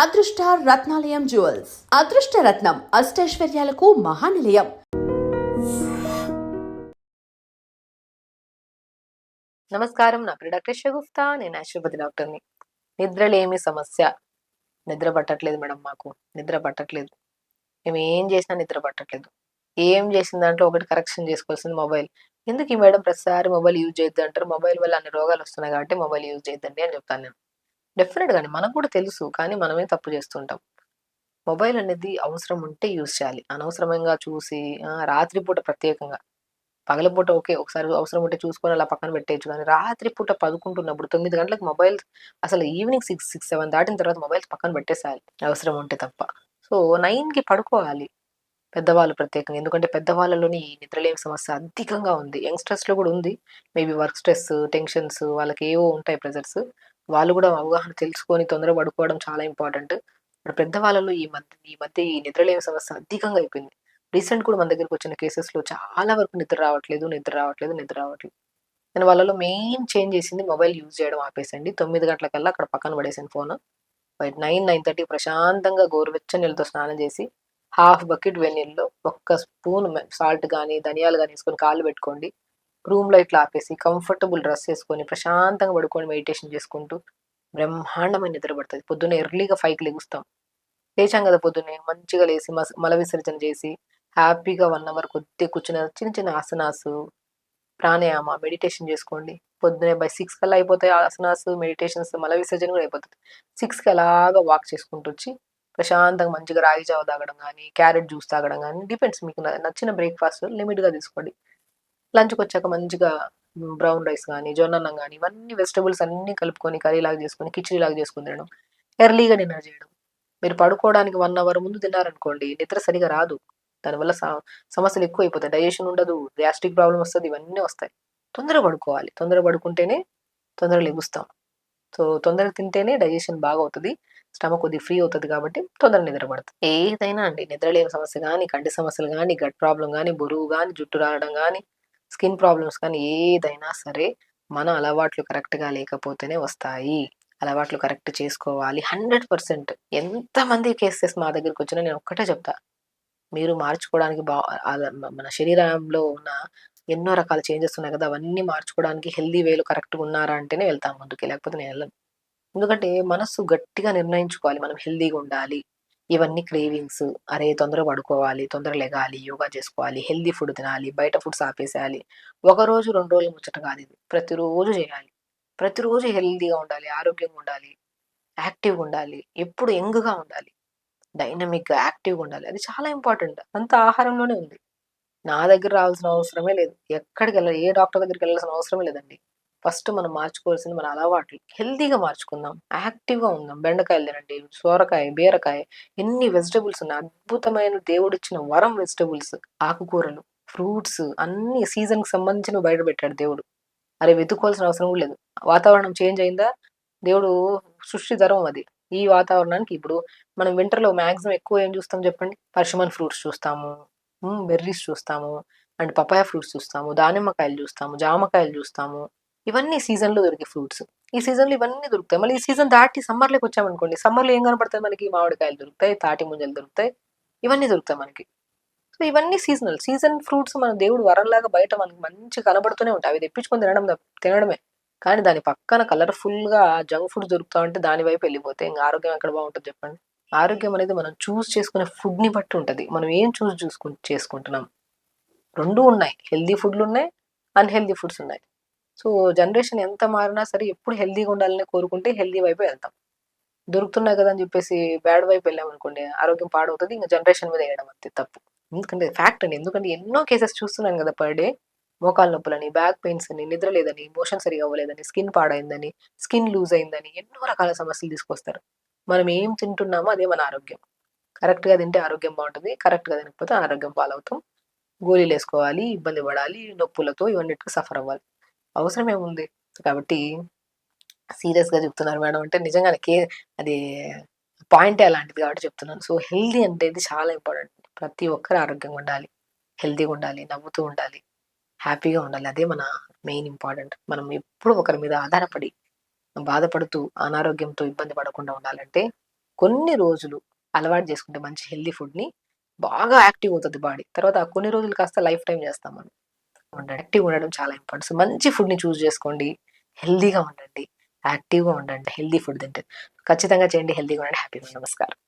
అదృష్ట రత్నాలయం జ్యువెల్స్. అదృష్ట రత్నం అష్టైశ్వర్యాలకు మహానిలయం. నమస్కారం నా పేరు డాక్టర్ గుప్తా నేను ఆశుపతి డాక్టర్ని నిద్రలేమి సమస్య. నిద్ర పట్టట్లేదు మేడం మాకు. నిద్ర పట్టట్లేదు. మేము ఏం చేసినా నిద్ర పట్టట్లేదు. ఏం చేసిన దాంట్లో ఒకటి కరెక్షన్ చేసుకోవాల్సింది మొబైల్. ఎందుకు ఈ మేడం ప్రతిసారి మొబైల్ యూజ్ చేయొద్దు అంటారు? మొబైల్ వల్ల అన్ని రోగాలు వస్తున్నాయి కాబట్టి మొబైల్ యూజ్ చేయొద్దండి అని చెప్తాను నేను. డెఫినెట్ మనకు కూడా తెలుసు. కానీ మనమే తప్పు చేస్తుంటాం. మొబైల్ అనేది అవసరం ఉంటే యూజ్ చేయాలి. అనవసరంగా చూసి ఆ, రాత్రిపూట ప్రత్యేకంగా. పగలపూట ఓకే ఒకసారి అవసరం ఉంటే చూసుకొని అలా పక్కన పెట్టేయచ్చు. కానీ రాత్రి పూట పదుకుంటున్నప్పుడు తొమ్మిది గంటలకు మొబైల్ అసలు ఈవినింగ్ సిక్స్ సిక్స్ సెవెన్ దాటిన తర్వాత మొబైల్స్ పక్కన పెట్టేసేయాలి. అవసరం ఉంటే తప్ప. సో నైన్కి పడుకోవాలి. పెద్దవాళ్ళు ప్రత్యేకంగా. ఎందుకంటే పెద్దవాళ్ళలోని నిద్రలేమి సమస్య అధికంగా ఉంది. యంగ్స్టర్స్లో కూడా ఉంది. మేబీ వర్క్ స్ట్రెస్ టెన్షన్స్ వాళ్ళకి ఏవో ఉంటాయి ప్రెజర్స్. వాళ్ళు కూడా అవగాహన తెలుసుకొని తొందరగా పడుకోవడం చాలా ఇంపార్టెంట్. ఇప్పుడు పెద్దవాళ్ళలో ఈ మధ్య ఈ మధ్య ఈ నిద్రలేమి సమస్య అధికంగా అయిపోయింది. రీసెంట్ కూడా మన దగ్గరికి వచ్చిన కేసెస్లో చాలా వరకు నిద్ర రావట్లేదు నిద్ర రావట్లేదు నిద్ర రావట్లేదు. నేను వాళ్ళలో మెయిన్ చేంజ్ చేసింది మొబైల్ యూజ్ చేయడం ఆపేసండి. తొమ్మిది గంటలకల్లా అక్కడ పక్కన పడేసాను ఫోన్. బయట నైన్ నైన్ థర్టీ ప్రశాంతంగా గోరువెచ్చని నీళ్ళతో స్నానం చేసి హాఫ్ బకెట్ వెన్నీళ్ళలో ఒక్క స్పూన్ సాల్ట్ కానీ ధనియాలు కానీ వేసుకొని కాళ్ళు పెట్టుకోండి. రూమ్లో ఆపేసి కంఫర్టబుల్ డ్రెస్ వేసుకొని ప్రశాంతంగా పడుకొని మెడిటేషన్ చేసుకుంటూ బ్రహ్మాండమైన నిద్ర పడుతుంది. పొద్దున్న ఎర్లీగా ఫైవ్కి లెగుస్తాం. లేచాం కదా పొద్దున్నే మంచిగా లేచి మల విసర్జన చేసి హ్యాపీగా వన్ అవర్ కొద్దిగా కూర్చున్న చిన్న చిన్న ఆసనాసు ప్రాణాయామ మెడిటేషన్ చేసుకోండి. పొద్దునే బై సిక్స్ కల్లా అయిపోతాయి ఆసనాస్ మెడిటేషన్స్ మల విసర్జన కూడా అయిపోతుంది. సిక్స్కి అలాగా వాక్ చేసుకుంటూ వచ్చి ప్రశాంతంగా మంచిగా రాగి జావ తాగడం కానీ క్యారెట్ జ్యూస్ తాగడం కానీ డిపెండ్స్ మీకు నచ్చిన బ్రేక్ఫాస్ట్ లిమిట్గా తీసుకోండి. లంచ్కి వచ్చాక మంచిగా బ్రౌన్ రైస్ కానీ జొన్నన్నం కానీ ఇవన్నీ వెజిటబుల్స్ అన్ని కలుపుకొని కర్రీ లాగా చేసుకొని కిచిడి లాగా చేసుకొని తినడం. ఎర్లీగా డిన్నర్ చేయడం. మీరు పడుకోవడానికి వన్ అవర్ ముందు తిన్నారనుకోండి నిద్ర సరిగా రాదు. దానివల్ల సమస్యలు ఎక్కువ అయిపోతాయి డైజెషన్ ఉండదు గ్యాస్ట్రిక్ ప్రాబ్లం వస్తుంది ఇవన్నీ వస్తాయి. తొందర పడుకోవాలి. తొందర పడుకుంటేనే తొందరగా లెగుస్తాం. సో తొందరగా తింటేనే డైజెషన్ బాగా అవుతుంది స్టమక్ కొద్దిగా ఫ్రీ అవుతుంది కాబట్టి తొందర నిద్ర పడుతుంది. ఏదైనా అండి నిద్రలేని సమస్య కానీ కంటి సమస్యలు కానీ గట్ ప్రాబ్లం కానీ బరువు కానీ జుట్టు రావడం కానీ స్కిన్ ప్రాబ్లమ్స్ కానీ ఏదైనా సరే మన అలవాట్లు కరెక్ట్గా లేకపోతేనే వస్తాయి. అలవాట్లు కరెక్ట్ చేసుకోవాలి. హండ్రెడ్ పర్సెంట్ ఎంతమంది కేసెస్ మా దగ్గరికి వచ్చినా నేను ఒక్కటే చెప్తా. మీరు మార్చుకోవడానికి బా మన శరీరంలో ఉన్న ఎన్నో రకాల చేంజెస్ ఉన్నాయి కదా అవన్నీ మార్చుకోవడానికి హెల్దీ వేలు కరెక్ట్గా ఉన్నారా అంటేనే వెళ్తాం ముందుకి. లేకపోతే నేను వెళ్ళను. ఎందుకంటే మనస్సు గట్టిగా నిర్ణయించుకోవాలి. మనం హెల్దీగా ఉండాలి. ఇవన్నీ క్రేవింగ్స్. అరే తొందరగా పడుకోవాలి తొందర లెగాలి యోగా చేసుకోవాలి హెల్దీ ఫుడ్ తినాలి బయట ఫుడ్స్ ఆపేసేయాలి. ఒక రోజు రెండు రోజులు ముచ్చట కాదు ఇది. ప్రతిరోజు చేయాలి. ప్రతిరోజు హెల్దీగా ఉండాలి ఆరోగ్యంగా ఉండాలి యాక్టివ్గా ఉండాలి ఎప్పుడు యంగ్గా ఉండాలి డైనమిక్గా యాక్టివ్గా ఉండాలి. అది చాలా ఇంపార్టెంట్. అంత ఆహారంలోనే ఉంది. నా దగ్గర రావాల్సిన అవసరమే లేదు. ఎక్కడికి వెళ్ళాలి ఏ డాక్టర్ దగ్గరికి వెళ్ళాల్సిన అవసరమే లేదండి. ఫస్ట్ మనం మార్చుకోవాల్సింది మన అలవాట్లు. హెల్తీగా మార్చుకుందాం. యాక్టివ్గా ఉందాం. బెండకాయలు తినండి సోరకాయ బీరకాయ ఎన్ని వెజిటబుల్స్ ఉన్నాయి అద్భుతమైన దేవుడిచ్చిన వరం వెజిటబుల్స్ ఆకుకూరలు ఫ్రూట్స్ అన్ని సీజన్కి సంబంధించిన బయట పెట్టాడు దేవుడు. అరే వెతుక్కోవాల్సిన అవసరం కూడా లేదు. వాతావరణం చేంజ్ అయిందా? దేవుడు సృష్టి ధర్మం అది. ఈ వాతావరణానికి ఇప్పుడు మనం వింటర్లో లో మాక్సిమం ఎక్కువ ఏం చూస్తాం చెప్పండి? పర్షమన్ ఫ్రూట్స్ చూస్తాము. బెర్రీస్ చూస్తాము. అండ్ పపాయ ఫ్రూట్స్ చూస్తాము. దానిమ్మకాయలు చూస్తాము. జామకాయలు చూస్తాము. ఇవన్నీ సీజన్లో దొరికే ఫ్రూట్స్ ఈ సీజన్లో ఇవన్నీ దొరుకుతాయి. మళ్ళీ ఈ సీజన్ దాటి సమ్మర్లోకి వచ్చామనుకోండి సమ్మర్లో ఏం కనపడతాయి మనకి? మామిడికాయలు దొరుకుతాయి తాటి ముంజలు దొరుకుతాయి ఇవన్నీ దొరుకుతాయి మనకి. సో ఇవన్నీ సీజనల్ సీజన్ ఫ్రూట్స్ మన దేవుడు వరంలాగా బయట మనకి మంచి కనబడుతూనే ఉంటాయి. అవి తెప్పించుకొని తినడం తినడమే. కానీ దాని పక్కన కలర్ఫుల్గా జంక్ ఫుడ్ దొరుకుతా ఉంటే దాని వైపు వెళ్ళిపోతే ఇంకా ఆరోగ్యం ఎక్కడ బాగుంటుంది చెప్పండి? ఆరోగ్యం అనేది మనం చూస్ చేసుకునే ఫుడ్ని బట్టి ఉంటది. మనం ఏం చూస్ చూసుకు చేసుకుంటున్నాం? రెండు ఉన్నాయి. హెల్దీ ఫుడ్లు ఉన్నాయి అన్హెల్దీ ఫుడ్స్ ఉన్నాయి. సో జనరేషన్ ఎంత మారినా సరే ఎప్పుడు హెల్దీగా ఉండాలని కోరుకుంటే హెల్దీ వైపు వెళ్తాం. దొరుకుతున్నాయి కదా అని చెప్పేసి బ్యాడ్ వైపు వెళ్ళాం అనుకోండి ఆరోగ్యం పాడవుతుంది ఇంకా జనరేషన్ మీద వేయడం అంతే తప్పు. ఎందుకంటే ఫ్యాక్ట్ అండి. ఎందుకంటే ఎన్నో కేసెస్ చూస్తున్నాను కదా పర్ డే. మోకాలు నొప్పులని బ్యాక్ పెయిన్స్ అని నిద్ర లేదని మోషన్ సరిగా అవ్వలేదని స్కిన్ పాడైందని స్కిన్ లూజ్ అయిందని ఎన్నో రకాల సమస్యలు తీసుకొస్తారు. మనం ఏం తింటున్నామో అదే మన ఆరోగ్యం. కరెక్ట్గా తింటే ఆరోగ్యం బాగుంటుంది కరెక్ట్గా తినకపోతే అనారోగ్యం పాలవుతాం. గోళీలు వేసుకోవాలి ఇబ్బంది పడాలి నొప్పులతో ఇవన్నిటికి సఫర్ అవ్వాలి. అవసరం ఏముంది కాబట్టి సీరియస్గా చెప్తున్నారు మేడం. అంటే నిజంగానే కే అది పాయింట్ అలాంటిది కాబట్టి చెప్తున్నాను. సో హెల్దీ అంటే ఇది చాలా ఇంపార్టెంట్. ప్రతి ఒక్కరు ఆరోగ్యంగా ఉండాలి. హెల్దీగా ఉండాలి. నవ్వుతూ ఉండాలి. హ్యాపీగా ఉండాలి. అదే మన మెయిన్ ఇంపార్టెంట్. మనం ఎప్పుడు ఒకరి మీద ఆధారపడి బాధపడుతూ అనారోగ్యంతో ఇబ్బంది పడకుండా ఉండాలంటే కొన్ని రోజులు అలవాటు చేసుకుంటే మంచి హెల్దీ ఫుడ్ని బాగా యాక్టివ్ అవుతుంది బాడీ. తర్వాత ఆ కొన్ని రోజులు కాస్త లైఫ్ టైం చేస్తాం మనం. ఉండండి యాక్టివ్ ఉండడం చాలా ఇంపార్టెంట్. సో మంచి ఫుడ్ని చూస్ చేసుకోండి. హెల్దీగా ఉండండి. యాక్టివ్గా ఉండండి. హెల్దీ ఫుడ్ తింటే ఖచ్చితంగా చేయండి. హెల్దీగా ఉండండి. హ్యాపీగా నమస్కారం.